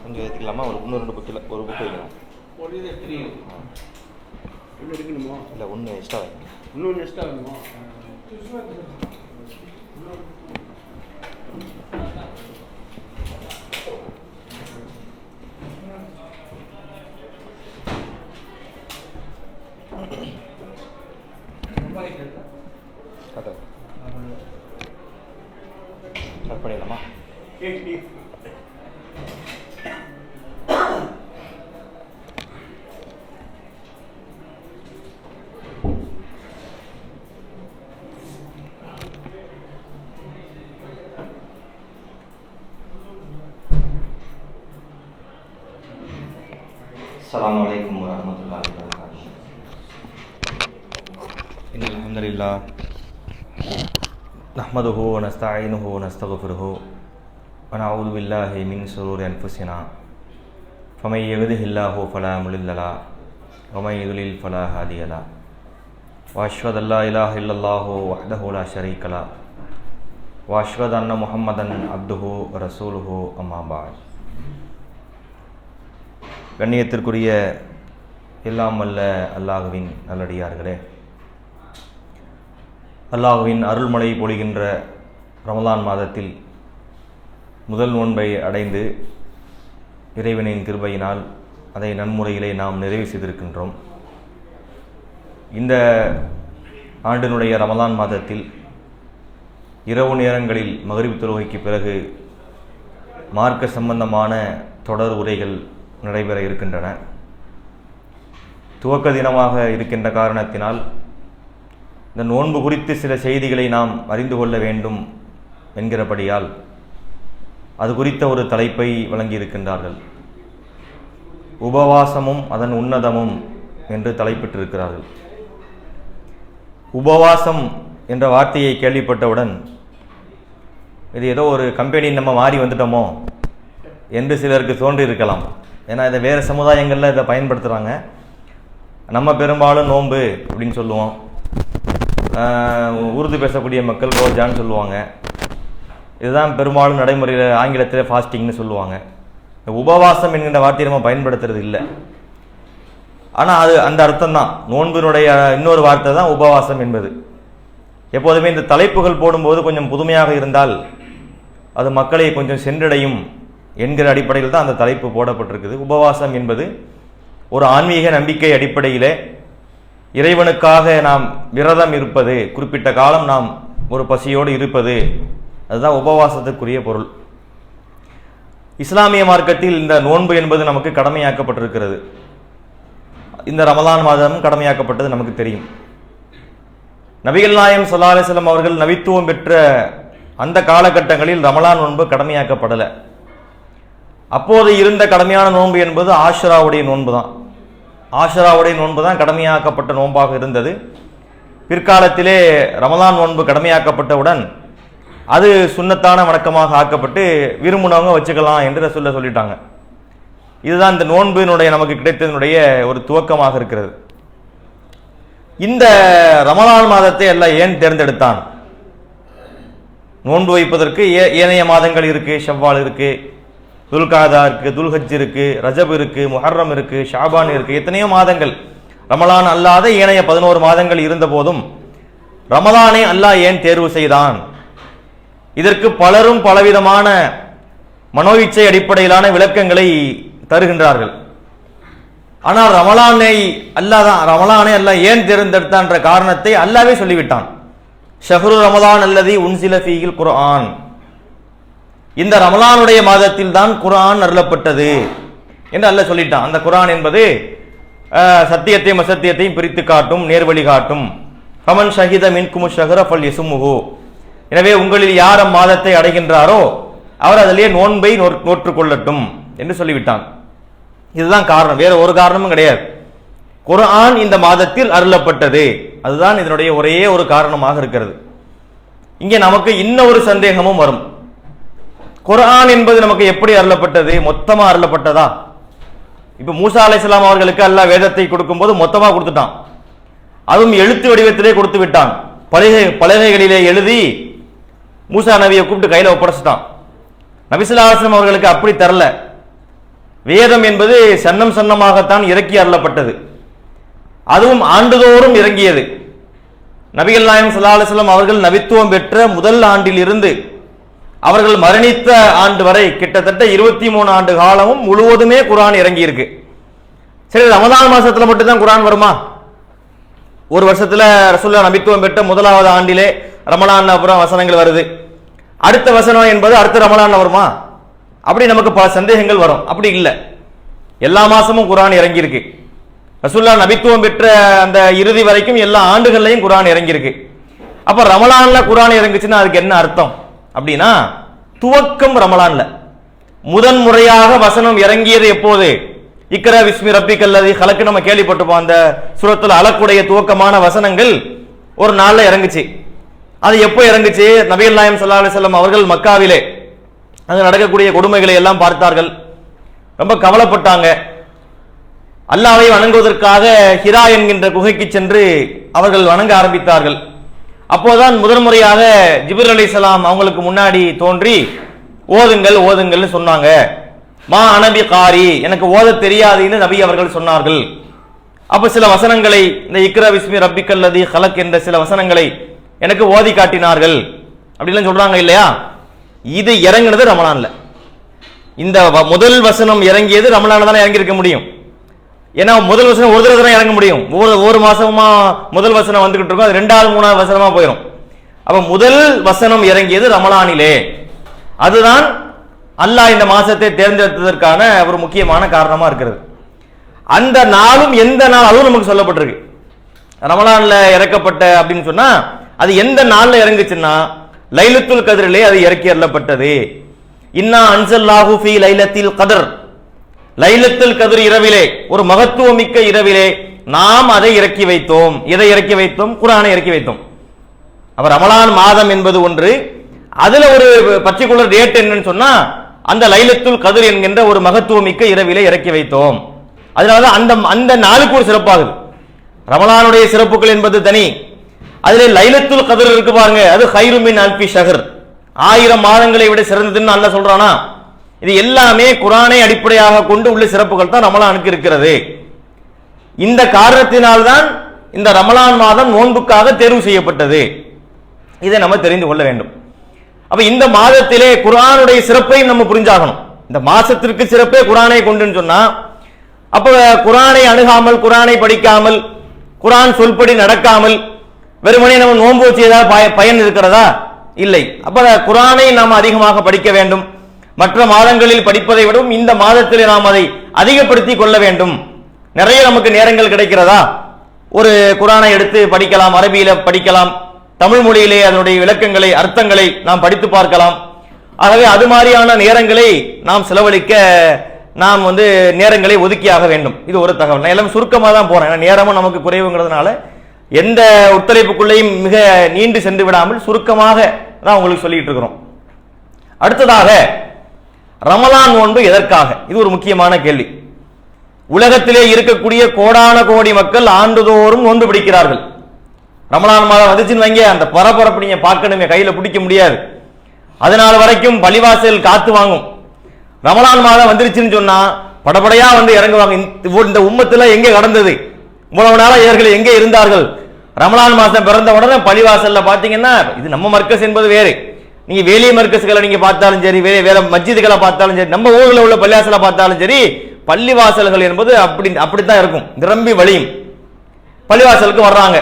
கொஞ்சம் ஏற்றிக்கலாமா ஒரு இன்னும் ரெண்டு புக்கில் ஒரு புக்கு வைக்கலாம் இன்னும் எடுக்கணுமா இல்லை ஒன்று எக்ஸ்ட்ரா வைங்க இன்னொன்று எக்ஸ்ட்ரா வேணுமா? السلام عليكم ورحمة الله وبركاته. إن الحمد لله نحمده ونستعينه ونستغفره ونعوذ بالله من شرور أنفسنا فمن يهده الله فلا مضل له ومن يضلل فلا هادي له وأشهد أن لا إله إلا الله وحده لا شريك له وأشهد أن محمدا عبده ورسوله أما بعد கண்ணியத்திற்குரிய எல்லாம் அல்ல அல்லாஹுவின் நல்லடியார்களே அல்லாஹுவின் அருள்மழை பொழிகின்ற ரமலான் மாதத்தில் முதல் நோன்பை அடைந்து இறைவனின் கிருபையினால் அதை நன்முறையிலே நாம் நிறைவு செய்திருக்கின்றோம். இந்த ஆண்டினுடைய ரமலான் மாதத்தில் இரவு நேரங்களில் மகரிப் தொழுகைக்கு பிறகு மார்க்க சம்பந்தமான தொடர் உரைகள் நடைபெற இருக்கின்றன. துவக்க தினமாக இருக்கின்ற காரணத்தினால் இந்த நோன்பு குறித்து சில செய்திகளை நாம் அறிந்து கொள்ள வேண்டும் என்கிறபடியால் அது குறித்த ஒரு தலைப்பை வழங்கியிருக்கின்றார்கள். உபவாசமும் அதன் உன்னதமும் என்று தலைப்பிட்டிருக்கிறார்கள். உபவாசம் என்ற வார்த்தையை கேள்விப்பட்டவுடன் இது ஏதோ ஒரு கம்பெனி நம்ம மாறி வந்துட்டோமோ என்று சிலருக்கு தோன்றியிருக்கலாம். ஏன்னா இதை வேறு சமுதாயங்களில் இதை பயன்படுத்துகிறாங்க நம்ம பெரும்பாலும் நோன்பு அப்படின்னு சொல்லுவோம். உருது பேசக்கூடிய மக்கள் ரோஜான்னு சொல்லுவாங்க. இதுதான் பெரும்பாலும் நடைமுறையில் ஆங்கிலத்தில் ஃபாஸ்டிங்னு சொல்லுவாங்க. இந்த உபவாசம் என்கின்ற வார்த்தையை நம்ம பயன்படுத்துறது இல்லை. ஆனால் அது அந்த அர்த்தம் தான் நோன்பினுடைய இன்னொரு வார்த்தை தான் உபவாசம் என்பது. எப்போதுமே இந்த தலைப்புகள் போடும்போது கொஞ்சம் புதுமையாக இருந்தால் அது மக்களை கொஞ்சம் சென்றடையும் என்கிற அடிப்படையில் தான் அந்த தலைப்பு போடப்பட்டிருக்குது. உபவாசம் என்பது ஒரு ஆன்மீக நம்பிக்கை அடிப்படையிலே இறைவனுக்காக நாம் விரதம் இருப்பது குறிப்பிட்ட காலம் நாம் ஒரு பசியோடு இருப்பது அதுதான் உபவாசத்துக்குரிய பொருள். இஸ்லாமிய மார்க்கத்தில் இந்த நோன்பு என்பது நமக்கு கடமையாக்கப்பட்டிருக்கிறது. இந்த ரமலான் மாதம் கடமையாக்கப்பட்டது நமக்கு தெரியும். நபிகள் நாயம் சல்லா அலிஸ்லாம் அவர்கள் நவித்துவம் பெற்ற அந்த காலகட்டங்களில் ரமலான் நோன்பு கடமையாக்கப்படலை. அப்போது இருந்த கடமையான நோன்பு என்பது ஆஷராவுடைய நோன்பு தான். ஆஷராவுடைய நோன்பு தான் கடமையாக்கப்பட்ட நோன்பாக இருந்தது. பிற்காலத்திலே ரமலான் நோன்பு கடமையாக்கப்பட்டவுடன் அது சுன்னத்தான வணக்கமாக ஆக்கப்பட்டு விரும்பினவங்க வச்சுக்கலாம் என்று சொல்ல சொல்லிட்டாங்க. இதுதான் இந்த நோன்பினுடைய நமக்கு கிடைத்ததனுடைய ஒரு துவக்கமாக இருக்கிறது. இந்த ரமலான் மாதத்தை எல்லாம் ஏன் தேர்ந்தெடுத்தான்? நோன்பு வைப்பதற்கு ஏ- ஏனைய மாதங்கள் இருக்கு ஷவ்வால் இருக்கு துல்காதா இருக்கு துல்ஹஜ் இருக்கு ரஜப் இருக்கு முஹர்ரம் இருக்கு ஷாபான் இருக்கு எத்தனையோ மாதங்கள். ரமலான் அல்லாத ஏனைய பதினோரு மாதங்கள் இருந்த போதும் ரமலானை அல்லாஹ் ஏன் தேர்வு செய்தான்? இதற்கு பலரும் பலவிதமான மனோயிச்சை அடிப்படையிலான விளக்கங்களை தருகின்றார்கள். ஆனால் ரமலானை அல்லாதான் ரமலானை அல்லாஹ் ஏன் தேர்ந்தெடுத்தான்ற காரணத்தை அல்லாவே சொல்லிவிட்டான். ஷஹ்ரு ரமலான் அல்லது உன்சில ஃபீகில் குர்ஆன். இந்த ரமலானுடைய மாதத்தில் தான் குரான் அருளப்பட்டது என்று அல்ல சொல்லிட்டான். அந்த குரான் என்பது சத்தியத்தையும் அசத்தியத்தையும் பிரித்து காட்டும் நேர்வழி காட்டும். கமன் ஷஹித மின்குமு ஷஹர ஃபல் யசுமுஹு எனவே உங்களில் யார் அம்மாதத்தை அடைகின்றாரோ அவர் அதிலே நோன்பை நோற்- என்று சொல்லிவிட்டான். இதுதான் காரணம். வேற ஒரு காரணமும் கிடையாது. குர்ஆன் இந்த மாதத்தில் அருளப்பட்டது. அதுதான் இதனுடைய ஒரே ஒரு காரணமாக இருக்கிறது. இங்கே நமக்கு இன்னும் ஒரு சந்தேகமும் வரும். குர்ஆன் என்பது நமக்கு எப்படி அருளப்பட்டது? மொத்தமாக அருளப்பட்டதா? இப்போ மூசா அலைஹிஸ்ஸலாம் அவர்களுக்கு அல்லாஹ் வேதத்தை கொடுக்கும்போது மொத்தமாக கொடுத்துட்டான். அதுவும் எழுத்து வடிவத்திலே கொடுத்து விட்டான். பலகை பலகைகளிலே எழுதி மூசா நபியை கூப்பிட்டு கையில் ஒப்படைச்சிட்டான். நபிசுல்லாஸ்லம் அவர்களுக்கு அப்படி தரல. வேதம் என்பது சன்னம் சன்னமாகத்தான் இறக்கி அருளப்பட்டது. அதுவும் ஆண்டுதோறும் இறங்கியது. நபிகள் நாயம் ஸல்லல்லாஹு அவர்கள் நபித்துவம் பெற்ற முதல் ஆண்டில் இருந்து அவர்கள் மரணித்த ஆண்டு வரை கிட்டத்தட்ட இருபத்தி மூணு ஆண்டு காலமும் முழுவதுமே குரான் இறங்கியிருக்கு. சரி ரமதான் மாசத்துல மட்டும்தான் குரான் வருமா? ஒரு வருஷத்துல ரசுல்லா நபித்துவம் பெற்ற முதலாவது ஆண்டிலே ரமலான் அப்புறம் வசனங்கள் வருது. அடுத்த வசனம் என்பது அடுத்த ரமலான் வருமா அப்படி நமக்கு பல சந்தேகங்கள் வரும். அப்படி இல்லை. எல்லா மாசமும் குரான் இறங்கியிருக்கு. ரசூல்லா நபித்துவம் பெற்ற அந்த இறுதி வரைக்கும் எல்லா ஆண்டுகள்லையும் குரான் இறங்கியிருக்கு. அப்ப ரமலான்ல குரான் இறங்குச்சுன்னா அதுக்கு என்ன அர்த்தம்? அப்படின்னா துவக்கம் ரமலான்ல. முதன் முறையாக வசனம் இறங்கியது எப்போது? இக்கரா விஸ்மி ரப்பி கல்லது கலக்கு நம்ம கேள்விப்பட்டிருப்போம். அந்த சுரத்தில் அலக்குடைய துவக்கமான வசனங்கள் ஒரு நாள்ல இறங்குச்சு. அது எப்போ இறங்குச்சு? நபிகள் நாயம் சல்லா அலைஹி அவர்கள் மக்காவிலே. அங்கு நடக்கக்கூடிய கொடுமைகளை எல்லாம் பார்த்தார்கள். ரொம்ப கவலைப்பட்டாங்க. அல்லாவை வணங்குவதற்காக ஹிரா என்கின்ற குகைக்கு சென்று அவர்கள் வணங்க ஆரம்பித்தார்கள். அப்போதான் முதல் முறையாக அலி சலாம் அவங்களுக்கு முன்னாடி தோன்றி ஓதுங்கள் ஓதுங்கள்னு சொன்னாங்க. மா அனபி காரி. எனக்கு ஓத தெரியாதுன்னு நபி அவர்கள் சொன்னார்கள். அப்ப சில வசனங்களை இந்த இக்ரா விஸ்மி ரப்பிக்கல்லதி ஹலக் என்ற சில வசனங்களை எனக்கு ஓதி காட்டினார்கள். அப்படிலாம் சொல்றாங்க இல்லையா? இது இறங்குனது ரமலான்ல. இந்த வ- முதல் வசனம் இறங்கியது ரமலான தானே இறங்கி இருக்க முடியும். ஏன்னா முதல் வசனம் ஒரு தடவை தானே இறங்க முடியும். ஒரு ஒரு மாசமா முதல் வசனம் வந்துகிட்டு இருக்கும். அது ரெண்டாவது மூணாவது வசனமா போயிடும் அப்ப முதல் வசனம் இறங்கியது ரமலானிலே. அதுதான் அல்லாஹ் இந்த மாசத்தை தேர்ந்தெடுத்ததற்கான ஒரு முக்கியமான காரணமா இருக்கிறது. அந்த நாளும் எந்த நாள் அதுவும் நமக்கு சொல்லப்பட்டிருக்கு. ரமலான்ல இறக்கப்பட்ட அப்படின்னு சொன்னா அது எந்த நாள்ல இறங்குச்சுன்னா லைலத்துல் கதிரிலே அது இறக்கி அருளப்பட்டது. இன்னா அன்சல்லாஹு ஃபி லைலத்தில் கதர். லைலத்துல் கதிர் இரவிலே ஒரு மகத்துவமிக்க இரவிலே நாம் அதை இறக்கி வைத்தோம். எதை இறக்கி வைத்தோம்? குரானை இறக்கி வைத்தோம். அவர் ரமலான் மாதம் என்பது ஒன்று. அதுல ஒரு பர்டிகுலர் டேட் என்னன்னு சொன்னா அந்த லைலத்துல் கதிர் என்கின்ற ஒரு மகத்துவமிக்க இரவிலே இறக்கி வைத்தோம். அதனால அந்த அந்த நாளுக்கு ஒரு சிறப்பாகுது. ரமலானுடைய சிறப்புகள் என்பது தனி. அதில் லைலத்துல் கதிர் இருக்கு பாருங்க. அது ஹைருமின் அல்பி ஷஹர். ஆயிரம் மாதங்களை விட சிறந்ததுன்னு அல்ல சொல்றானா? இது எல்லாமே குரானை அடிப்படையாக கொண்டு உள்ள சிறப்புகள் தான் ரமலானுக்கு இருக்கிறது. இந்த காரணத்தினால்தான் இந்த ரமலான் மாதம் நோன்புக்காக தேர்வு செய்யப்பட்டது. இதை நம்ம தெரிந்து கொள்ள வேண்டும். அப்ப இந்த மாதத்திலே குரானுடைய சிறப்பையும் நம்ம புரிஞ்சாகணும். இந்த மாசத்திற்கு சிறப்பே குரானை கொண்டுன்னு சொன்னா அப்ப குரானை அணுகாமல் குரானை படிக்காமல் குரான் சொல்படி நடக்காமல் வெறுமனே நம்ம நோன்பு வச்சு ஏதாவது பயன் இருக்கிறதா? இல்லை. அப்ப குரானை நாம் அதிகமாக படிக்க வேண்டும். மற்ற மாதங்களில் படிப்பதை விடவும் இந்த மாதத்தில் நாம் அதை அதிகப்படுத்தி கொள்ள வேண்டும். நிறைய நமக்கு நேரங்கள் கிடைக்கிறதா? ஒரு குரானை எடுத்து படிக்கலாம் அரபியில படிக்கலாம் தமிழ் மொழியிலே அதனுடைய விளக்கங்களை அர்த்தங்களை நாம் படித்து பார்க்கலாம். ஆகவே அது மாதிரியான நேரங்களை நாம் செலவழிக்க நாம் வந்து நேரங்களை ஒதுக்கியாக வேண்டும். இது ஒரு தகவல். நான் எல்லாம் சுருக்கமாக தான் போறேன் நேரமும் நமக்கு குறைவுங்கிறதுனால எந்த ஒத்துழைப்புக்குள்ளேயும் மிக நீண்டு சென்று விடாமல் சுருக்கமாக தான் உங்களுக்கு சொல்லிட்டு இருக்கிறோம். அடுத்ததாக ரமலான் நோன்பு எதற்காக? இது ஒரு முக்கியமான கேள்வி. உலகத்திலே இருக்கக்கூடிய கோடான கோடி மக்கள் ஆண்டுதோறும் நோன்பு பிடிக்கிறார்கள். ரமலான் மாதம் வந்துச்சுன்னு வைங்க அந்த பரபரப்பு நீங்க பார்க்கணுமே கையில பிடிக்க முடியாது. அதனால வரைக்கும் பள்ளிவாசல் காத்து வாங்கும். ரமலான் மாதம் வந்துருச்சுன்னு சொன்னா படபடையா வந்து இறங்குவாங்க. இந்த- இந்த உம்மத்துல எங்கே கடந்தது? இவ்வளவு நாளா இவர்கள் எங்கே இருந்தார்கள்? ரமலான் மாசம் பிறந்த உடனே பள்ளிவாசல்ல பாத்தீங்கன்னா இது நம்ம மர்க்கஸ் என்பது வேறு. நீங்க வேலிய மர்க்கஸ்களை நீங்க பார்த்தாலும் சரி வேற வேற மஸ்ஜிதுகளை பார்த்தாலும் சரி நம்ம ஊர்ல உள்ள பள்ளிவாசலை பார்த்தாலும் சரி பள்ளிவாசல்கள் என்பது அப்படி அப்படித்தான் இருக்கும். நிரம்பி வழியும். பள்ளிவாசலுக்கு வர்றாங்க.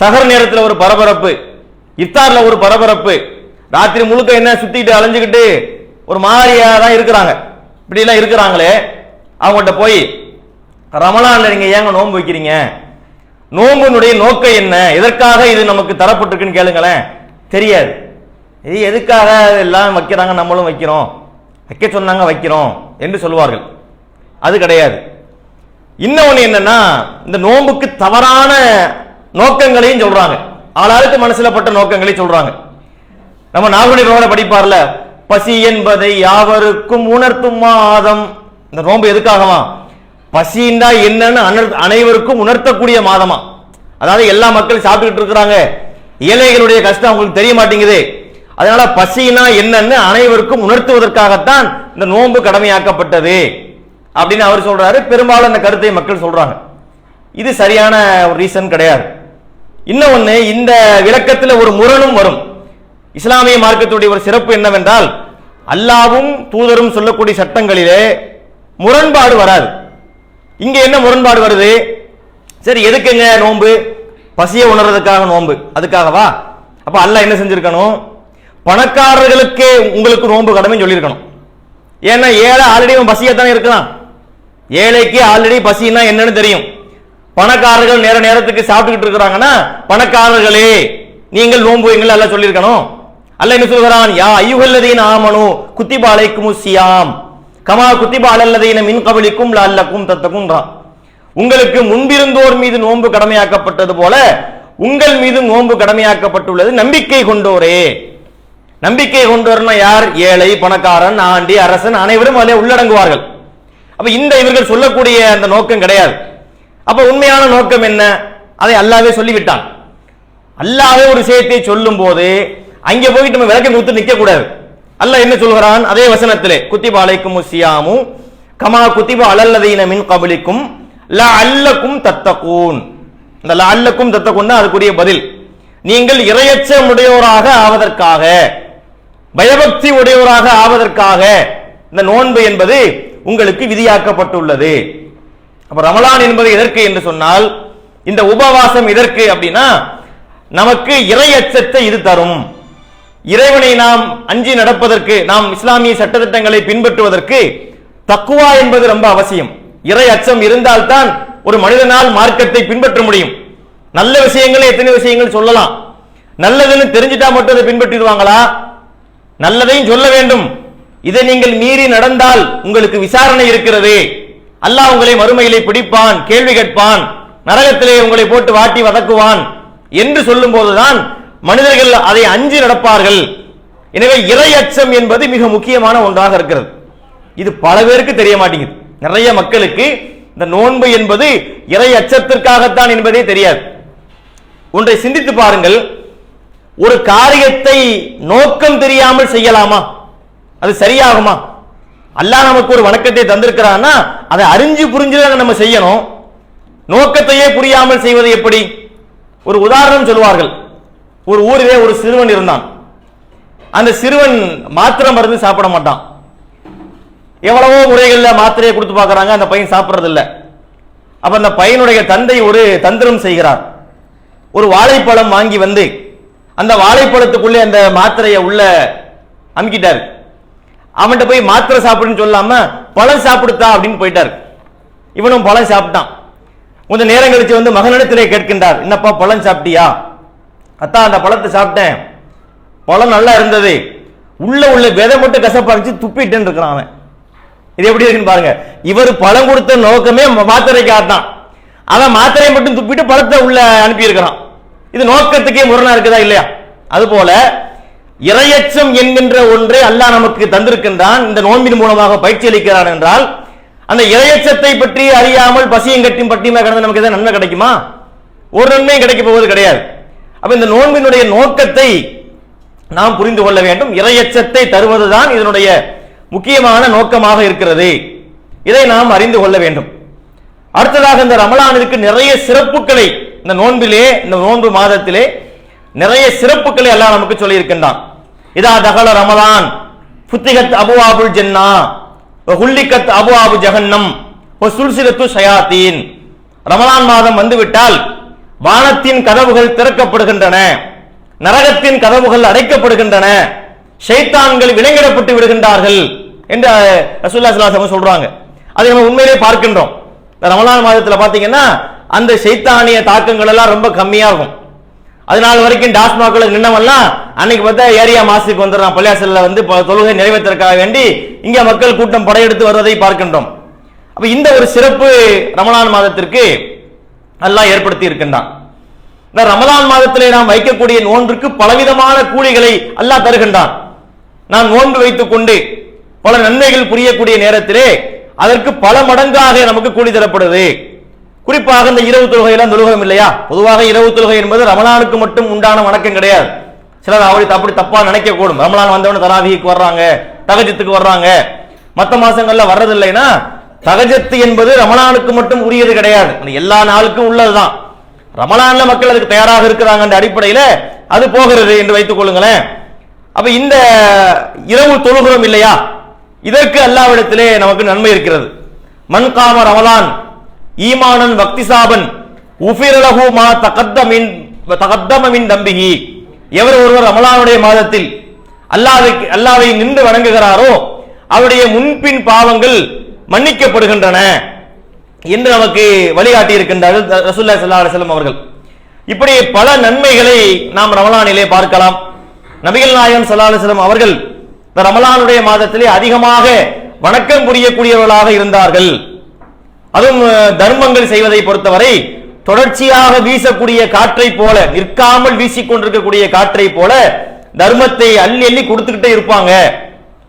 சகர் நேரத்தில் ஒரு பரபரப்பு இஃப்தார்ல ஒரு பரபரப்பு ராத்திரி முழுக்க என்ன சுத்திட்டு அலைஞ்சுக்கிட்டு ஒரு மாதிரியா தான் இருக்கிறாங்க. இப்படி எல்லாம் இருக்கிறாங்களே அவங்கள்ட்ட போய் ரமலான்ல நீங்க ஏங்க நோன்பு வைக்கிறீங்க? நோம்பினுடைய நோக்கம் என்ன? எதற்காக இது நமக்கு தரப்பட்டிருக்குன்னு கேளுங்களேன். தெரியாது. இது எதுக்காக எல்லாம் வைக்கிறாங்க? நம்மளும் வைக்கிறோம். வைக்க சொன்னாங்க வைக்கிறோம் என்று சொல்வார்கள். அது கிடையாது. இன்னொன்று என்னன்னா இந்த நோன்புக்கு தவறான நோக்கங்களையும் சொல்றாங்க. ஆளாளுக்கு மனசுல பட்ட நோக்கங்களையும் சொல்றாங்க. நம்ம நாகுனி ரோட படிப்பார்ல பசி என்பதை யாவருக்கும் உணர்த்தும் மாதம் இந்த நோன்பு எதுக்காகவா? பசின்னா என்னன்னு அனைவருக்கும் உணர்த்தக்கூடிய மாதமா? அதாவது எல்லா மக்களும் சாப்பிட்டுக்கிட்டு இருக்கிறாங்க. ஏழைகளுடைய கஷ்டம் அவங்களுக்கு தெரிய மாட்டேங்குது. அதனால பசினா என்னன்னு அனைவருக்கும் உணர்த்துவதற்காகத்தான் இந்த நோன்பு கடமையாக்கப்பட்டது. அப்படின்னு அவர் சொல்றாரு. பெரும்பாலும் அந்த கருத்தை மக்கள் சொல்றாங்க. இது சரியான ஒரு ரீசன் கிடையாது. இன்னும் ஒண்ணு இந்த விளக்கத்துல ஒரு முரணும் வரும். இஸ்லாமிய மார்க்கத்துடைய ஒரு சிறப்பு என்னவென்றால் அல்லாவும் தூதரும் சொல்லக்கூடிய சட்டங்களிலே முரண்பாடு வராது. இங்க என்ன முரண்பாடு வருது? சரி எதுக்குங்க நோன்பு? பசியை உணர்றதுக்காக நோன்பு. அதுக்காகவா? அப்ப அல்ல என்ன செஞ்சிருக்கணும்? பணக்காரர்களுக்கு உங்களுக்கு நோன்பு கடமைன்னு சொல்லியிருக்கணும். ஏன்னா ஏழை ஆல்ரெடி அவன் பசியா தானே இருக்கலாம் ஏழைக்கு ஆல்ரெடி பசின்னா என்னன்னு தெரியும். பணக்காரர்கள் நேர நேரத்துக்கு சாப்பிட்டுக்கிட்டு இருக்கிறாங்கன்னா பணக்காரர்களே நீங்கள் நோன்பு எங்களை எல்லாம் சொல்லியிருக்கணும். அல்ல என்ன சொல்கிறான் யா ஐயுகல்லதீன் ஆமனு குத்திபா அலைக்கும் சியாம் கமா குத்திபா அலல்லதீன மின் கபலிக்கும் லல்லக்கும் தத்தக்கும்ன்றான் உங்களுக்கு முன்பிருந்தோர் மீது நோன்பு கடமையாக்கப்பட்டது போல உங்கள் மீது நோன்பு கடமையாக்கப்பட்டுள்ளது நம்பிக்கை கொண்டோரே. நம்பிக்கை கொண்டோர்னா யார்? ஏழை பணக்காரன் ஆண்டி அரசன் அனைவரும் அதில் உள்ளடங்குவார்கள். அப்ப இந்த இவர்கள் சொல்லக்கூடிய அந்த நோக்கம் கிடையாது. அப்ப உண்மையான நோக்கம் என்ன? அதை அல்லாவே சொல்லிவிட்டான். அல்லாவே ஒரு விஷயத்தை சொல்லும் போது அங்கே போயிட்டு நம்ம விளக்கம் கொடுத்து நிற்கக்கூடாது. கூடாது அல்லாஹ் என்ன சொல்கிறான்? அதே வசனத்திலே குத்திபா அலைக்கும் சியாமு கமா குத்திபா அலல்லதீன மின் கபலிக்கும் ல அல்லக்கும் தத்தகூன். இந்த ல அல்லக்கும் தத்தகூன் அதுக்குரிய பதில். நீங்கள் இரையச்சம் உடையவராக ஆவதற்காக பயபக்தி உடையோராக ஆவதற்காக இந்த நோன்பு என்பது உங்களுக்கு விதியாக்கப்பட்டுள்ளது. அப்ப ரமலான் என்பது எதற்கு என்று சொன்னால் இந்த உபவாசம் எதற்கு அப்படின்னா நமக்கு இறை அச்சத்தை இது தரும். இறைவனை நாம் அஞ்சி நடப்பதற்கு நாம் இஸ்லாமிய சட்டத்திட்டங்களை பின்பற்றுவதற்கு தக்குவா என்பது ரொம்ப அவசியம். இறை அச்சம் இருந்தால்தான் ஒரு மனிதனால் மார்க்கத்தை பின்பற்ற முடியும். நல்ல விஷயங்களை எத்தனை விஷயங்கள் சொல்லலாம். நல்லதுன்னு தெரிஞ்சிட்டா மட்டும் அதை பின்பற்றிடுவாங்களா? நல்லதையும் சொல்ல வேண்டும். இதை நீங்கள் மீறி நடந்தால் உங்களுக்கு விசாரணை இருக்கிறது. அல்லாஹ் உங்களை மறுமையிலே பிடிப்பான் கேள்வி கேட்பான் நரகத்திலே உங்களை போட்டு வாட்டி வதக்குவான் என்று சொல்லும் போதுதான் மனிதர்கள் அதை அஞ்சி நடப்பார்கள். எனவே இறை அச்சம் என்பது மிக முக்கியமான ஒன்றாக இருக்கிறது. இது பல பேருக்கு தெரிய மாட்டேங்குது. நிறைய மக்களுக்கு இந்த நோன்பு என்பது இறை அச்சத்திற்காகத்தான் என்பதே தெரியாது. ஒன்றை சிந்தித்து பாருங்கள். ஒரு காரியத்தை நோக்கம் தெரியாமல் செய்யலாமா? அது சரியாகுமா? அல்லாஹ் நமக்கு ஒரு வணக்கத்தை தந்திருக்கிறான்னா அதை அறிஞ்சு புரிஞ்சுதான் நம்ம செய்யணும். நோக்கத்தையே புரியாமல் செய்வது எப்படி? ஒரு உதாரணம் சொல்வார்கள். ஒரு ஊரிலே ஒரு சிறுவன் இருந்தான். அந்த சிறுவன் மாத்திரை மருந்து சாப்பிட மாட்டான். எவ்வளவோ முறைகளில் மாத்திரையை கொடுத்து பார்க்குறாங்க அந்த பையன் சாப்பிட்றதில்ல. அப்போ அந்த பையனுடைய தந்தை ஒரு தந்திரம் செய்கிறார். ஒரு வாழைப்பழம் வாங்கி வந்து அந்த வாழைப்பழத்துக்குள்ளே அந்த மாத்திரையை உள்ள அமுக்கிட்டார். அவன்கிட்ட போய் மாத்திரை சாப்பிடுன்னு சொல்லாம பழம் சாப்பிடுத்தா அப்படின்னு போயிட்டார். இவனும் பழம் சாப்பிட்டான். கொஞ்சம் நேரம் கழிச்சு வந்து மகனிடத்திலே கேட்கின்றார் என்னப்பா பழம் சாப்பிட்டியா? அத்தா அந்த பழத்தை சாப்பிட்டேன். பழம் நல்லா இருந்தது. உள்ள உள்ள விதை மட்டும் கசப்பாரிச்சு துப்பிட்டேன்னு இருக்கிறான் அவன். இது எப்படி இருக்குன்னு பாருங்க. இவர் பழம் கொடுத்த நோக்கமே மாத்திரைக்காக தான் அவன் மாத்திரையை மட்டும் துப்பிட்டு பழத்தை உள்ள அனுப்பியிருக்கிறான். இது நோக்கத்துக்கே முரணா இருக்குதா இல்லையா? அதுபோல இரையச்சம் என்கின்ற ஒன்றை அல்லாஹ் நமக்கு தந்திருக்கின்றான். இந்த நோன்பின் மூலமாக பயிற்சி அளிக்கிறான் என்றால் அந்த இரையச்சத்தை பற்றி அறியாமல் பசியும் கட்டியும் பட்டியுமா கடந்து நமக்கு எதாவது நன்மை கிடைக்குமா? ஒரு நன்மையும் கிடைக்க போவது கிடையாது. அப்ப இந்த நோன்பினுடைய நோக்கத்தை நாம் புரிந்து கொள்ள வேண்டும். இரையச்சத்தை தருவதுதான் இதனுடைய முக்கியமான நோக்கமாக இருக்கிறது. இதை நாம் அறிந்து கொள்ள வேண்டும். அடுத்ததாக இந்த ரமலானிற்கு நிறைய சிறப்புகளை இந்த நோன்பிலே இந்த நோன்பு மாதத்திலே நிறைய சிறப்புகளை எல்லாம் நமக்கு சொல்லி இருக்கின்றான் இதா தகல ரமலான் புத்திகத் அபுவாபுல் ஜென்னா ஹுல்லிகத் அபுவாபு ஜஹன்னம் சுல்சிலத்து சயாத்தீன் ரமலான் மாதம் வந்துவிட்டால் வானத்தின் கதவுகள் திறக்கப்படுகின்றன. நரகத்தின் கதவுகள் அடைக்கப்படுகின்றன. ஷைத்தான்கள் விலங்கிடப்பட்டு விடுகின்றார்கள் என்று ரசூல்லா சலாசம் சொல்றாங்க. அதை நம்ம உண்மையிலே பார்க்கின்றோம். இந்த ரமலான் மாதத்தில் பார்த்தீங்கன்னா அந்த ஷைத்தானிய தாக்கங்கள் எல்லாம் ரொம்ப கம்மியாக இருக்கும் அதனால வரைக்கும் டாஸ்மாக்ல நின்னவெல்லாம் அன்னைக்கு பார்த்தா ஏரியா மாசுக்கு வந்துடுறான். பள்ளியாசலில் வந்து தொழுகை நிறைவேற்றுறதுக்காக வேண்டி இங்கே மக்கள் கூட்டம் படையெடுத்து வருவதை பார்க்கின்றோம். அப்போ இந்த ஒரு சிறப்பு ரமலான் மாதத்திற்கு அல்லாஹ் ஏற்படுத்தி இருக்கின்றான். இந்த ரமதான் மாதத்திலே நாம் வைக்கக்கூடிய நோன்றுக்கு பலவிதமான கூலிகளை அல்லாஹ் தருகின்றான். நான் நோன்பு வைத்துக் கொண்டு பல நன்மைகள் புரியக்கூடிய நேரத்திலே அதற்கு பல மடங்காக நமக்கு கூலி தரப்படுது. குறிப்பாக இந்த இரவு தொழுகையெல்லாம் தொழுகம் இல்லையா? பொதுவாக இரவு தொழுகை என்பது ரமலானுக்கு மட்டும் உண்டான வணக்கம் கிடையாது. சிலர் அப்படி அப்படி தப்பா நினைக்க கூடும் ரமலான் வந்தவன தராவிக்கு வர்றாங்க தகஜத்துக்கு வர்றாங்க. மற்ற மாசங்கள்ல வர்றதில்லைன்னா தகஜத்து என்பது ரமலானுக்கு மட்டும் உரியது கிடையாது. அது எல்லா நாளுக்கும் உள்ளதுதான். ரமலான்ல மக்கள் அதுக்கு தயாராக இருக்கிறாங்க அடிப்படையில் அது போகிறது என்று வைத்துக் கொள்ளுங்களேன். அப்ப இந்த இரவு தொழுகிறோம் இல்லையா? இதற்கு அல்லாவிடத்திலே நமக்கு நன்மை இருக்கிறது. மன்காம ரமலான் ஈமானன் பக்தி சாபன் மா தகத்தமின் தகத்தமின் தம்பிகி எவர் ஒருவர் ரமலானுடைய மாதத்தில் அல்லாவை அல்லாவை நின்று வணங்குகிறாரோ அவருடைய முன்பின் பாவங்கள் மன்னிக்கப்படுகின்றன என்று நமக்கு வழிகாட்டி இருக்கின்றார்கள் ரசூல்லா சல்லா அலிசல்லம் அவர்கள். இப்படி பல நன்மைகளை நாம் ரமலானிலே பார்க்கலாம். நபிகள் நாயகம் சல்லா அலைஹி அவர்கள் இந்த ரமலானுடைய மாதத்திலே அதிகமாக வணக்கம் புரியக்கூடியவர்களாக இருந்தார்கள். அதுவும் தர்மங்கள் செய்வதை பொறுத்தவரை தொடர்ச்சியாக வீசக்கூடிய காற்றை போல நிற்காமல் வீசிக்கொண்டிருக்கக்கூடிய காற்றை போல தர்மத்தை அள்ளி அள்ளி கொடுத்துக்கிட்டே இருப்பாங்க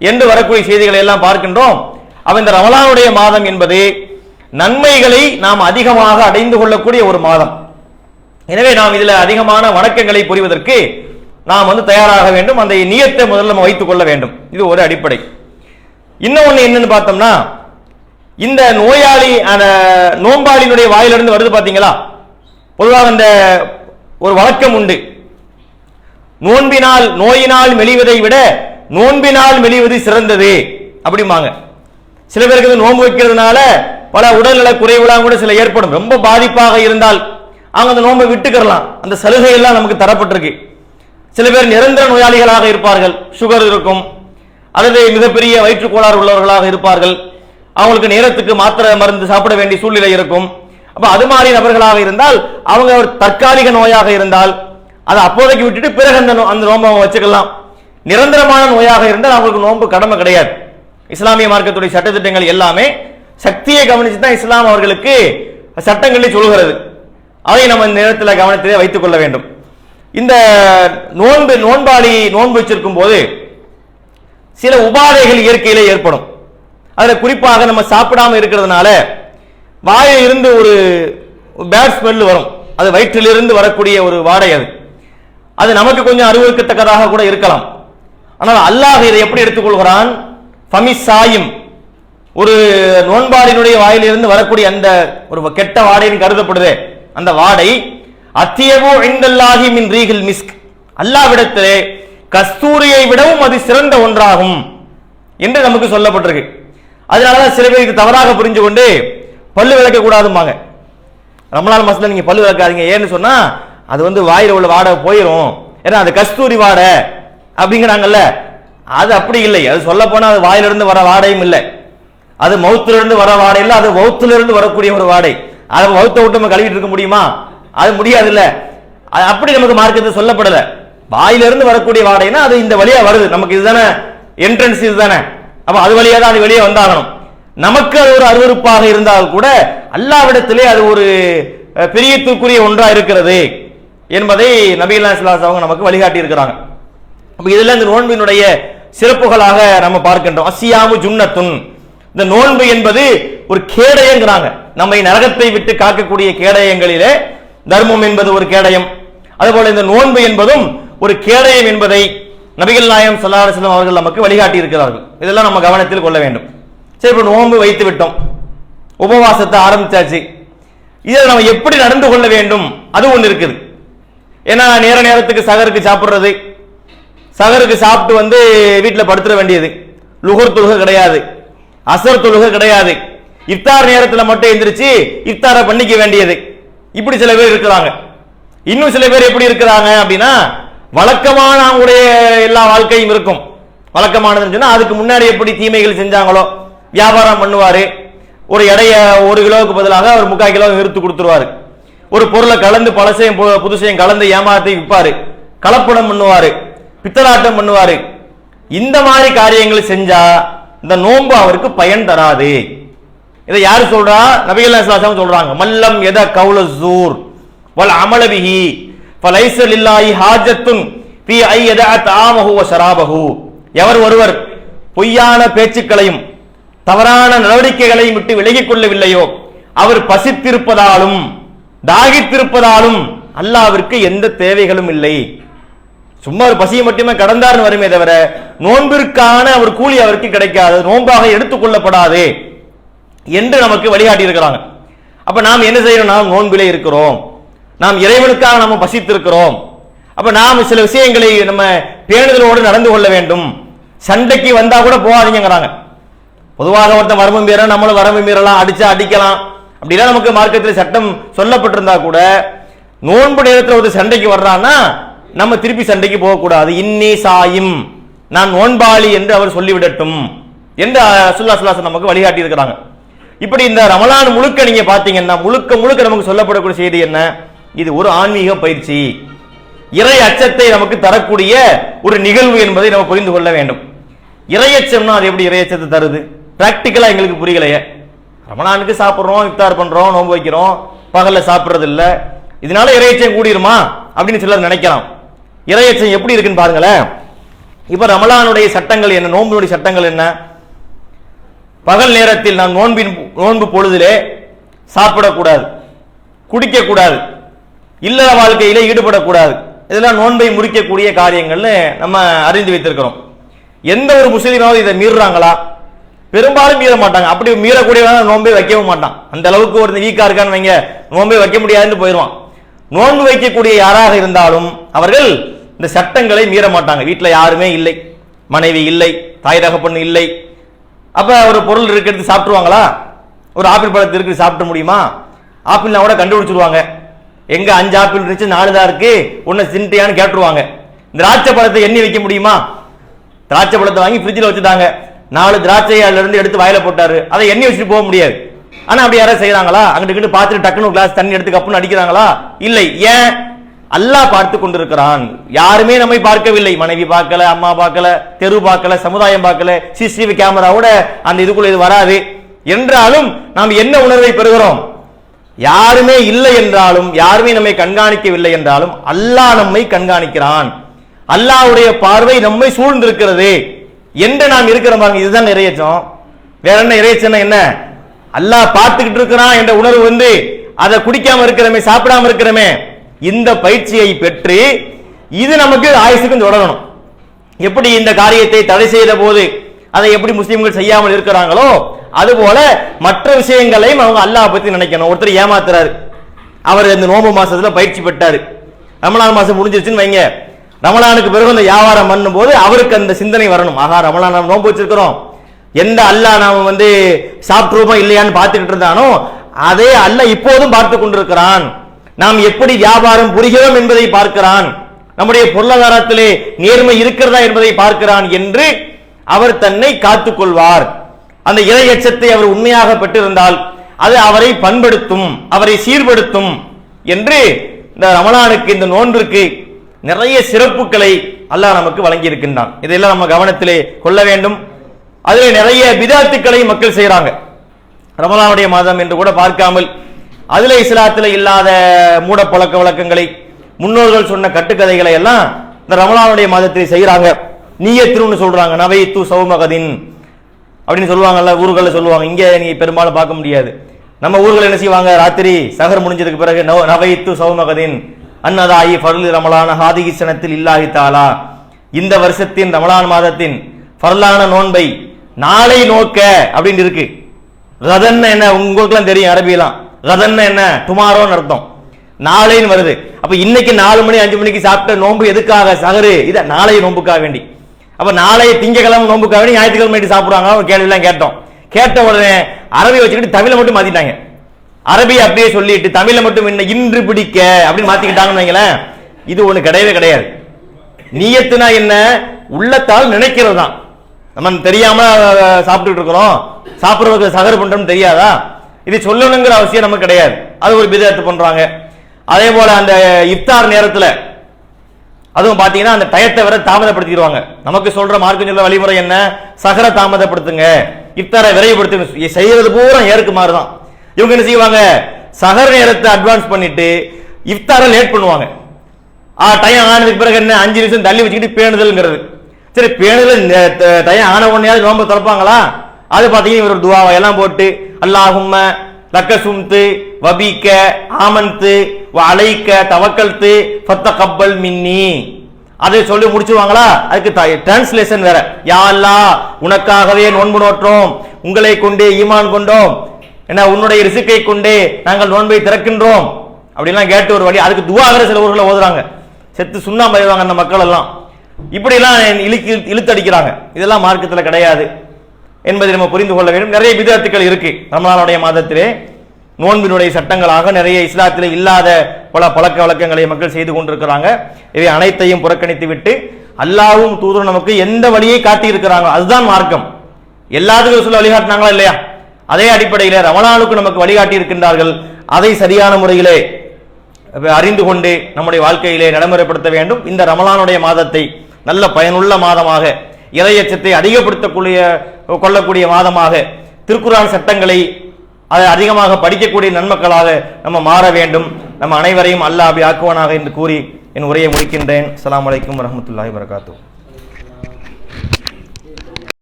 என்று வரக்கூடிய செய்திகளை எல்லாம் பார்க்கின்றோம். அவ இந்த ரமலானுடைய மாதம் என்பது நன்மைகளை நாம் அதிகமாக அடைந்து கொள்ளக்கூடிய ஒரு மாதம். எனவே நாம் இதுல அதிகமான வணக்கங்களை புரிவதற்கு நாம் வந்து தயாராக வேண்டும். அந்த நியத்தை முதல்ல நம்ம வைத்துக் கொள்ள வேண்டும். இது ஒரு அடிப்படை. இன்னொன்று என்னன்னு பார்த்தோம்னா இந்த நோயாளி அந்த நோம்பாளியினுடைய வாயிலிருந்து வருது பார்த்தீங்களா? பொதுவாக அந்த ஒரு வழக்கம் உண்டு. நோன்பினால் நோயினால் மெலிவதை விட நோன்பினால் மெலிவது சிறந்தது அப்படிம்பாங்க. சில பேருக்கு இது நோன்பு வைக்கிறதுனால பல உடல்நல குறைவுலாம் கூட சில ஏற்படும். ரொம்ப பாதிப்பாக இருந்தால் அவங்க அந்த நோன்பை விட்டுக்கிறலாம். அந்த சலுகை எல்லாம் நமக்கு தரப்பட்டிருக்கு. சில பேர் நிரந்தர நோயாளிகளாக இருப்பார்கள். சுகர் இருக்கும். அல்லது மிகப்பெரிய வயிற்றுக்கோளாறு உள்ளவர்களாக இருப்பார்கள். அவங்களுக்கு நேரத்துக்கு மாத்திரை மருந்து சாப்பிட வேண்டிய சூழ்நிலை இருக்கும். அப்ப அது மாதிரி நபர்களாக இருந்தால் அவங்க ஒரு தற்காலிக நோயாக இருந்தால் அதை அப்போதைக்கு விட்டுட்டு பிறகு அந்த நோ- அந்த நோன்பை அவங்க வச்சுக்கலாம். நிரந்தரமான நோயாக இருந்தால் அவங்களுக்கு நோன்பு கடமை கிடையாது. இஸ்லாமிய மார்க்கத்துடைய சட்டத்திட்டங்கள் எல்லாமே சக்தியை கவனிச்சு தான் இஸ்லாம் அவர்களுக்கு சட்டங்களை சொல்கிறது. அதை நம்ம இந்த நேரத்தில் கவனத்திலே வைத்துக் கொள்ள வேண்டும். இந்த நோன்பு நோன்பாளி நோன்பு வச்சிருக்கும் போது சில உபாதைகள் இயற்கையிலே ஏற்படும். அதில் குறிப்பாக நம்ம சாப்பிடாம இருக்கிறதுனால வாயில் இருந்து ஒரு பேட் ஸ்மெல் வரும். அது வயிற்றிலிருந்து வரக்கூடிய ஒரு வாடை அது. அது நமக்கு கொஞ்சம் அறிவுறுக்கத்தக்கதாக கூட இருக்கலாம். ஆனால் அல்லாஹ் இதை எப்படி எடுத்துக்கொள்கிறான்? ஃபமி சாயும் ஒரு நோன்பாளினுடைய வாயிலிருந்து வரக்கூடிய அந்த ஒரு கெட்ட வாடைன்னு கருதப்படுது அந்த வாடை அத்தியவோ இந்தல்லாஹி மின் ரீகில் மிஸ்க். அல்லாவிடத்திலே கஸ்தூரியை விடவும் அது சிறந்த ஒன்றாகும் என்று நமக்கு சொல்லப்பட்டிருக்கு. அதனாலதான் சில பேருக்கு தவறாக புரிஞ்சு கொண்டு பல்லு விளக்க கூடாதும்பாங்க. ரமலான் மாசத்துல நீங்க பல்லு விளக்காதீங்க. ஏன்னு சொன்னா அது வந்து வாயில உள்ள வாடை போயிடும் ஏன்னா அது கஸ்தூரி வாடை அப்படிங்கிறாங்கல்ல. அது அப்படி இல்லை. அது சொல்ல போனால் அது வாயிலிருந்து வர வாடையும் இல்லை. அது மவுத்திலிருந்து வர வாடை இல்லை. அது வௌத்திலிருந்து வரக்கூடிய ஒரு வாடை. அதை வௌத்த விட்டு நம்ம கழுவிட்டு இருக்க முடியுமா? அது முடியாது இல்ல அது அப்படி நமக்கு மார்க்கத்தை சொல்லப்படலை. வாயிலிருந்து வரக்கூடிய வாடைனா அது இந்த வழியா வருது. நமக்கு இதுதானே? என்ட்ரன்ஸ் இதுதானே? அப்ப அது வழியா தான் அது வெளியே வந்தாகணும். நமக்கு அது ஒரு அருவருப்பாக இருந்தால் கூட அல்லாவிடத்திலே அது ஒரு அஹ், பிரியத்துக்குரிய ஒன்றா இருக்கிறது என்பதை நபீலா சிலாஸ் அவங்க நமக்கு வழிகாட்டி இருக்கிறாங்க இதுல இந்த நோன்பினுடைய சிறப்புகளாக நம்ம பார்க்கின்றோம். அசியாமு ஜுன்னத்துன். இந்த நோன்பு என்பது ஒரு கேடயங்கிறாங்க. நம்மை நரகத்தை விட்டு காக்கக்கூடிய கேடயங்களிலே தர்மம் என்பது ஒரு கேடயம். அதுபோல இந்த நோன்பு என்பதும் ஒரு கேடயம் என்பதை நபிகள் நாயம் ஸல்லல்லாஹு அவர்கள் நமக்கு வழிகாட்டி இருக்கிறார்கள் இதெல்லாம் நம்ம கவனத்தில் கொள்ள வேண்டும். சரி இப்போ நோன்பு வைத்து விட்டோம். உபவாசத்தை ஆரம்பிச்சாச்சு. இதை நம்ம எப்படி நடந்து கொள்ள வேண்டும்? அது ஒன்று இருக்குது. ஏன்னா நேர நேரத்துக்கு சகருக்கு சாப்பிட்றது சகருக்கு சாப்பிட்டு வந்து வீட்டில் படுத்துற வேண்டியது. லுகர் தொழுகை கிடையாது. அசர் தொழுகை கிடையாது. இஃப்தார் நேரத்தில் மட்டும் எந்திரிச்சு இஃப்தாரை பண்ணிக்க வேண்டியது. இப்படி சில பேர் இருக்கிறாங்க. இன்னும் சில பேர் எப்படி இருக்கிறாங்க அப்படின்னா வழக்கமான அவங்களுடைய எல்லா வாழ்க்கையும் இருக்கும். வழக்கமானதுன்னு சொன்னால் அதுக்கு முன்னாடி எப்படி தீமைகள் செஞ்சாங்களோ வியாபாரம் பண்ணுவார். ஒரு எடைய ஒரு கிலோவுக்கு பதிலாக ஒரு முக்கால் கிலோ விருத்து கொடுத்துருவாரு. ஒரு பொருளை கலந்து பழசையும் பு- புதுசையும் கலந்து ஏமாத்தி விற்பாரு. கலப்படம் பண்ணுவாரு. பித்தலாட்டம் பண்ணுவாரு. இந்த மாதிரி காரியங்களை செஞ்சா இந்த நோன்பு அவருக்கு பயன் தராது. இதை யாரு சொல்றா? நபிகள் நாயகம் சொல்றாங்க. மல்லம் எத கவுல ஜூர் வல் அமல பிஹி ஃபலைஸ லில்லாஹி ஹாஜத்துன் ஃபி ஐ எத தாமஹு வ ஷராபஹு. எவர் ஒருவர் பொய்யான பேச்சுக்களையும் தவறான நடவடிக்கைகளையும் விட்டு விலகிக் கொள்ளவில்லையோ அவர் பசித்திருப்பதாலும் தாகித்திருப்பதாலும் அல்லாவிற்கு எந்த தேவைகளும் இல்லை. சும்மா ஒரு பசியை மட்டுமே கடந்தார்னு வருமே தவிர நோன்பிற்கான ஒரு கூலி அவருக்கு கிடைக்காது நோன்பாக எடுத்துக்கொள்ளப்படாது என்று நமக்கு வழிகாட்டி இருக்கிறாங்க. அப்ப நாம் என்ன செய்யணும் நாம் நோன்பிலே இருக்கிறோம். நாம் இறைவனுக்காக நம்ம பசித்திருக்கிறோம். அப்ப நாம் சில விஷயங்களை நம்ம பேணுதலோடு நடந்து கொள்ள வேண்டும். சண்டைக்கு வந்தா கூட போகாதீங்கிறாங்க பொதுவாக ஒருத்தன் வரம்பு மீற நம்மளும் வரம்பு மீறலாம் அடிச்சா அடிக்கலாம். அப்படிலாம் நமக்கு மார்க்கத்தில் சட்டம் சொல்லப்பட்டிருந்தா கூட நோன்பு நேரத்தில் ஒரு சண்டைக்கு வர்றான்னா நம்ம திருப்பி சண்டைக்கு போகக்கூடாது. இன்னி சாயும். நான் நோன்பாளி என்று அவர் சொல்லிவிடட்டும் என்று சுல்லா சுல்லாசன் நமக்கு வழிகாட்டி இருக்கிறாங்க இப்படி இந்த ரமலான் முழுக்க நீங்க பாத்தீங்கன்னா முழுக்க முழுக்க நமக்கு சொல்லப்படக்கூடிய செய்தி என்ன? இது ஒரு ஆன்மீக பயிற்சி. இறை அச்சத்தை நமக்கு தரக்கூடிய ஒரு நிகழ்வு என்பதை நம்ம புரிந்து கொள்ள வேண்டும். இறையச்சம்னா அது எப்படி இறையச்சத்தை தருது? பிராக்டிக்கலா எங்களுக்கு புரியலையே. ரமணானுக்கு சாப்பிடுறோம் இஃப்தார் பண்றோம் நோன்பு வைக்கிறோம் பகல்ல சாப்பிடுறது இல்ல இதனால இறையச்சம் கூடிருமா? அப்படின்னு சிலர் நினைக்கலாம். இரையச்சம் எப்படி இருக்குன்னு பாருங்களேன். இப்ப ரமலானுடைய சட்டங்கள் என்ன? நோன்புடைய சட்டங்கள் என்ன? பகல் நேரத்தில் நான் நோன்பின் நோன்பு பொழுதிலே சாப்பிடக்கூடாது குடிக்கக்கூடாது இல்லற வாழ்க்கையிலே ஈடுபடக்கூடாது. இதெல்லாம் நோன்பை முறிக்கக்கூடிய காரியங்கள்னு நம்ம அறிந்து வைத்திருக்கிறோம். எந்த ஒரு முஸ்லீமாவது இதை மீறுறாங்களா? பெரும்பாலும் மீற மாட்டாங்க. அப்படி மீறக்கூடியவங்க நோன்பை வைக்கவும் மாட்டான். அந்த அளவுக்கு ஒரு வீக்கா இருக்கான்னு வைங்க. நோன்பை வைக்க முடியாதுன்னு போயிடுவான். நோன்பு வைக்கக்கூடிய யாராக இருந்தாலும் அவர்கள் இந்த சட்டங்களை மீற மாட்டாங்க வீட்டில் யாருமே இல்லை. மனைவி இல்லை. தாய் தகப்பன் இல்லை. அப்போ ஒரு பொருள் இருக்கிறது சாப்பிட்ருவாங்களா ஒரு ஆப்பிள் பழத்தை இருக்கு சாப்பிட முடியுமா? ஆப்பிள்னா கூட கண்டுபிடிச்சிருவாங்க. எங்க அஞ்சு ஆப்பிள் இருந்துச்சு நாலு தான் இருக்கு ஒன்னு சின்ட்டியான்னு கேட்டுருவாங்க. திராட்சை பழத்தை எண்ணி வைக்க முடியுமா? திராட்சை பழத்தை வாங்கி ஃப்ரிட்ஜில் வச்சுட்டாங்க. நாலு திராட்சையை அதுல இருந்து எடுத்து வாயில போட்டாரு. அதை எண்ணி வச்சுட்டு போக முடியாது. ஆனா அப்படி யாராவது செய்யறாங்களா அங்கிட்டு இங்கிட்டு பார்த்துட்டு டக்குனு கிளாஸ் தண்ணி எடுத்து கப்புன்னு அடிக்கிறாங்களா? இல்லை. ஏன்? அல்லாஹ் பார்த்து கொண்டிருக்கிறான். யாருமே நம்மை பார்க்கவில்லை. மனைவி பார்க்கல அம்மா பார்க்கல தெரு பார்க்கல சமுதாயம் பார்க்கல சிசிடிவி கேமராவோட அந்த இதுக்குள்ள இது வராது. என்றாலும் நாம் என்ன உணர்வை பெறுகிறோம்? யாருமே இல்லை என்றாலும் யாருமே நம்மை கண்காணிக்கவில்லை என்றாலும் அல்லாஹ் நம்மை கண்காணிக்கிறான். அல்லாஹ்வுடைய பார்வை நம்மை சூழ்ந்திருக்கிறது. என்று நாம் இருக்கிற பாருங்க இதுதான் நிறையச்சம். வேற என்ன இறையச்சம் என்ன? அல்லாஹ் பார்த்துக்கிட்டு இருக்கிறான் என்ற உணர்வு வந்து அதை குடிக்காம இருக்கிறமே சாப்பிடாம இருக்கிறமே இந்த பயிற்சியை பெற்று இது நமக்கு ஆயுசுக்கும் தொடரணும். எப்படி இந்த காரியத்தை தடை செய்த போது அதை எப்படி முஸ்லீம்கள் செய்யாமல் இருக்கிறாங்களோ அதுபோல மற்ற விஷயங்களையும் அவங்க அல்லாஹ் பத்தி நினைக்கணும். ஒருத்தர் ஏமாத்துறாரு. அவர் இந்த நோம்பு மாசத்துல பயிற்சி பெற்றாரு. ரமலான் மாசம் முடிஞ்சிருச்சுன்னு வைங்க. ரமலானுக்கு பிறகு அந்த வியாபாரம் பண்ணும்போது அவருக்கு அந்த சிந்தனை வரணும். ஆகா ரமலான் நாம் நோன்பு வச்சிருக்கிறோம். எந்த அல்லாஹ் நாம வந்து சாப்பிட்டுருவோமா இல்லையான்னு பார்த்துக்கிட்டு இருந்தானோ அதே அல்லாஹ் இப்போதும் பார்த்து கொண்டிருக்கிறான். நாம் எப்படி வியாபாரம் புரிகிறோம் என்பதை பார்க்கிறான். நம்முடைய பொருளாதாரத்திலே நேர்மை இருக்கிறதா என்பதை பார்க்கிறான் என்று அவர் தன்னை காத்துக் கொள்வார். அந்த இறை எச்சத்தை அவர் உண்மையாக பெற்றிருந்தால் அது அவரை பண்படுத்தும் அவரை சீர்படுத்தும் என்று இந்த ரமலானுக்கு இந்த நோன்பிற்கு நிறைய சிறப்புகளை அல்லாஹ் நமக்கு வழங்கி இருக்கின்றான் இதெல்லாம் நம்ம கவனத்திலே கொள்ள வேண்டும். அதில் நிறைய விதாத்துக்களை மக்கள் செய்கிறாங்க. ரமலானுடைய மாதம் என்று கூட பார்க்காமல் அதுல இஸ்லாத்தில் இல்லாத மூட பழக்க வழக்கங்களை முன்னோர்கள் சொன்ன கட்டுக்கதைகளை எல்லாம் இந்த ரமலானுடைய மாதத்தில் செய்யறாங்க நீயத்தின்னு சொல்றாங்க நவைத்து சௌமகதின் அப்படின்னு சொல்லுவாங்கல்ல ஊர்களில் சொல்லுவாங்க. இங்கே நீ பெரும்பாலும் பார்க்க முடியாது. நம்ம ஊர்கள் என்ன செய்வாங்க? ராத்திரி சகர் முடிஞ்சதுக்கு பிறகு நவ- நவைத்து சௌமகதின் அன்னதாயி ஃபர்லு ரமலான ஹாதிகி சனத்தில் இல்லாஹி தாலா. இந்த வருஷத்தின் ரமலான் மாதத்தின் ஃபர்லான நோன்பை நாளை நோக்க அப்படின்னு இருக்கு. ரதன் என்ன உங்களுக்குலாம் தெரியும் அரபியெல்லாம். கதன் என்ன? டுமாரோன்னு அர்த்தம். நாளைன்னு வருது. அப்போ இன்னைக்கு நாலு மணி அஞ்சு மணிக்கு சாப்பிட்ட நோன்பு எதுக்காக? சகரு. இதை நாளைய நோன்புக்காக வேண்டி. அப்போ நாளைய திங்கக்கிழமை நோன்புக்காக வேண்டி ஞாயிற்றுக்கிழமை சாப்பிடுவாங்க ஒரு கேள்விலாம் கேட்டோம். கேட்ட உடனே அரபி வச்சுக்கிட்டு தமிழை மட்டும் மாத்திட்டாங்க. அரபி அப்படியே சொல்லிட்டு தமிழை மட்டும் என்ன இன்று பிடிக்க அப்படின்னு மாத்திக்கிட்டாங்கன்னு வைங்களேன். இது ஒண்ணு கிடையவே கிடையாது. நீயத்துனா என்ன? உள்ளத்தால் நினைக்கிறது தான் நம்ம தெரியாம சாப்பிட்டுட்டு இருக்கிறோம். சாப்பிடுறதுக்கு சகர் பண்றோம்னு தெரியாதா? இது சொல்லணுங்கிற அவசியம் நமக்கு கிடையாது. அது ஒரு பிதத்து பண்றாங்க. அதே போல அந்த இஃப்தார் நேரத்துல அதுவும் பாத்தீங்கன்னா அந்த டயத்தை வர தாமதப்படுத்திடுவாங்க. நமக்கு சொல்ற மார்க்கம் சொல்ற வழிமுறை என்ன? சகர தாமதப்படுத்துங்க. இஃப்தாரை விரைவுபடுத்துங்க. செய்யறது பூரா ஏற்கு தான் இவங்க என்ன செய்வாங்க? சகர நேரத்தை அட்வான்ஸ் பண்ணிட்டு இஃப்தாரை லேட் பண்ணுவாங்க. ஆ டைம் ஆனதுக்கு பிறகு என்ன? அஞ்சு நிமிஷம் தள்ளி வச்சுக்கிட்டு பேணுதல்ங்கிறது. சரி பேணுதல் டைம் ஆன உடனே நோம்பு திறப்பாங்களா? அது பார்த்தீங்கன்னா இவர் துவாவை எல்லாம் போட்டு அல்லாஹும்ம லக்க சும்து வபிக்க ஆமந்து வ அலைக்க தவக்கல்த்து ஃபத்த கப்பல் மின்னி. அதை சொல்லி முடிச்சுவாங்களா அதுக்கு டிரான்ஸ்லேஷன் வேற. யா அல்லா உனக்காகவே நோன்பு நோற்றோம். உங்களை கொண்டே ஈமான் கொண்டோம். என்ன உன்னுடைய ரிசுக்கை கொண்டே நாங்கள் நோன்பை திறக்கின்றோம். அப்படிலாம் கேட்டு ஒரு வழி. அதுக்கு துவா வேற சில ஊர்களை ஓதுறாங்க. செத்து சுண்ணாம்பு அந்த மக்கள் எல்லாம். இப்படிலாம் இழுக்கு இழுத்தடிக்கிறாங்க இதெல்லாம் மார்க்கத்தில் கிடையாது. என்பதை நம்ம புரிந்து கொள்ள வேண்டும். நிறைய விதத்துக்கள் இருக்கு. ரமலானுடைய மாதத்திலே நோன்பினுடைய சட்டங்களாக நிறைய இஸ்லாத்திலே இல்லாத பல பழக்க வழக்கங்களை மக்கள் செய்து கொண்டிருக்கிறாங்க. இவை அனைத்தையும் புறக்கணித்து விட்டு அல்லாவும் தூதரும் நமக்கு எந்த வழியை காட்டி இருக்கிறாங்க அதுதான் மார்க்கம். எல்லாத்துக்கும் சொல்ல வழிகாட்டினாங்களா இல்லையா? அதே அடிப்படையில் ரமலானுக்கு நமக்கு வழிகாட்டி இருக்கின்றார்கள் அதை சரியான முறையிலே அறிந்து கொண்டு நம்முடைய வாழ்க்கையிலே நடைமுறைப்படுத்த வேண்டும். இந்த ரமலானுடைய மாதத்தை நல்ல பயனுள்ள மாதமாக இறையச்சத்தை அதிகப்படுத்தக்கூடிய கொள்ளக்கூடிய மாதமாக திருக்குறான் சட்டங்களை அதை அதிகமாக படிக்கக்கூடிய நன்மக்களாக நம்ம மாற வேண்டும். நம்ம அனைவரையும் அல்லாஹ் அப்படி ஆக்குவானாக என்று கூறி என் உரையை முடிக்கின்றேன். அலாம் வலைக்கம் வரமத்துல்லாஹி வரகாத்து